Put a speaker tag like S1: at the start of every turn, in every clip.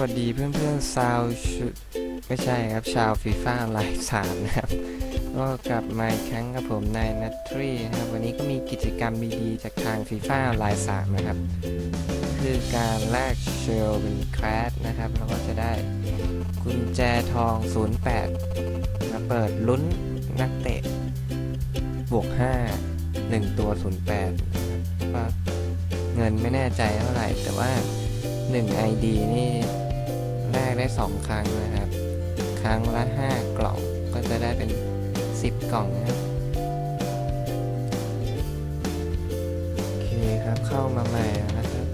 S1: วัสดีเพื่อนๆซาวชุดไม่ใช่ครับชาวฟีฟ่าไลฟ์สามนะครับก็กลับมาอีกครั้งกับผมนายนัททรีนะครับวันนี้ก็มีกิจกรรมดีๆจากทางฟีฟ่าไลฟ์สามนะครับ คือการแลกเชลเป็นแครดนะครับแล้วก็จะได้กุญแจทอง 08 มาเปิดลุ้นนักเตะ บวก 5 1 ตัว 08นะครับก็เงินไม่แน่ใจเท่าไหร่แต่ว่า 1 ID นี่ ได้ 2 ครั้งนะครับ ครั้งละ 5 กล่องก็จะได้เป็น 10 กล่องนะครับโอเคครับเข้ามาใหม่แล้วนะครับ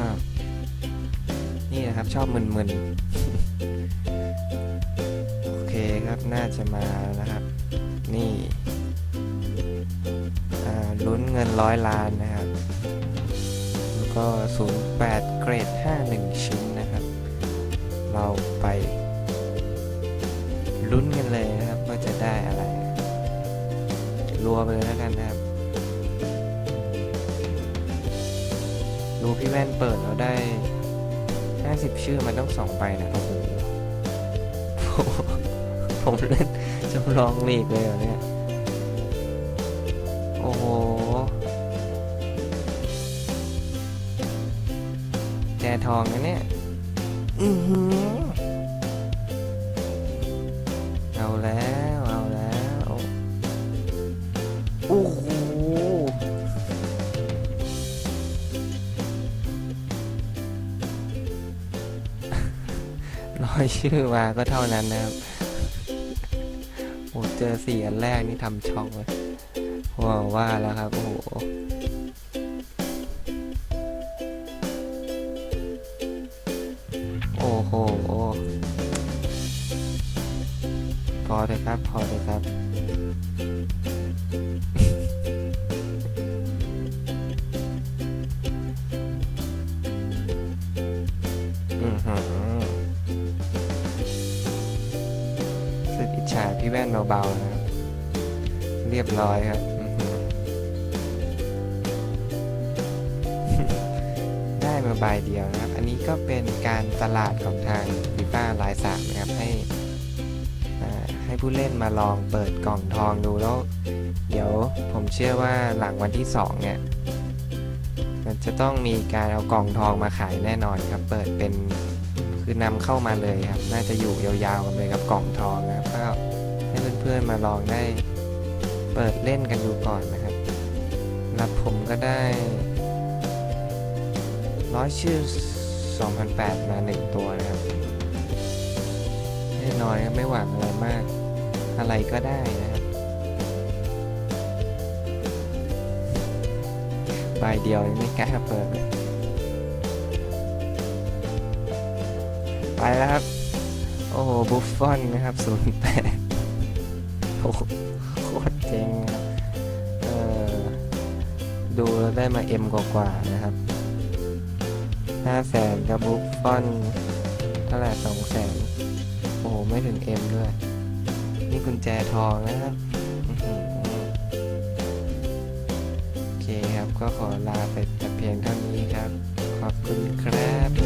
S1: อ่านี่นะครับชอบมึนๆ โอเคครับน่าจะมาแล้วนะครับ นี่อ่าลุ้นเงินร้อยล้านนะครับ ก็ 08 เกรด 51 ชิ้นนะครับ เราไปลุ้นกันเลยนะครับว่าจะได้อะไร รัวไปเลยแล้วกันนะครับ ดูพี่แว่นเปิดแล้วได้ 50 ชื่อมันต้องสองใบนะโอ้โหผมเล่นจำลองลีกเลยเหรอเนี่ย โอ้โห จทองนะเนี่ย อือหือเอาแล้ว เอาแล้วโอ้โหร้อยชื่อมาก็เท่านั้นนะครับ โอ้เจอสี่อันแรกนี่ทำช็อกเลยว้าว่าแล้วครับ โอ้โห อ้โหพอเลยครับ พอเลยครับ อือหือสึกอิจฉาพี่แว่นเบาๆนะครับ เรียบร้อยครับ อื้อหือได้มาใบเดียวนะครับ อันนี้ก็เป็นการตลาดของทางฟีฟ่าลายสามนะครับให้ให้ผู้เล่นมาลองเปิดกล่องทองดูแล้ว เดี๋ยวผมเชื่อว่าหลังวันที่ 2 เนี่ย มันจะต้องมีการเอากล่องทองมาขายแน่นอนครับ เปิดเป็นคือนำเข้ามาเลยครับ น่าจะอยู่ยาวๆกันเลยกับกล่องทองนะครับก็ให้เพื่อนๆมาลองได้เปิดเล่นกันดูก่อนนะครับรับผมก็ได้ ร้อยชื่อ 2008 มาหนึ่งตัวนะครับแน่นอนครับไม่หวังอะไรมาก อะไรก็ได้นะครับใบเดียวยังไม่กล้าเปิดเลยไปแล้วครับ โอ้โห บุฟฟอนนะครับ 08 โอ้โหโคตรเจ๋งครับ เออดูแล้วได้มา M กว่าๆนะครับ ห้าแสนกับบุฟฟอนเท่าไหร่สองแสนโอ้โห ไม่ถึงเอ็มด้วย นี่กุญแจทองนะครับโอเคครับก็ขอลาไปแต่เพียงเท่านี้ครับ ขอบคุณครับ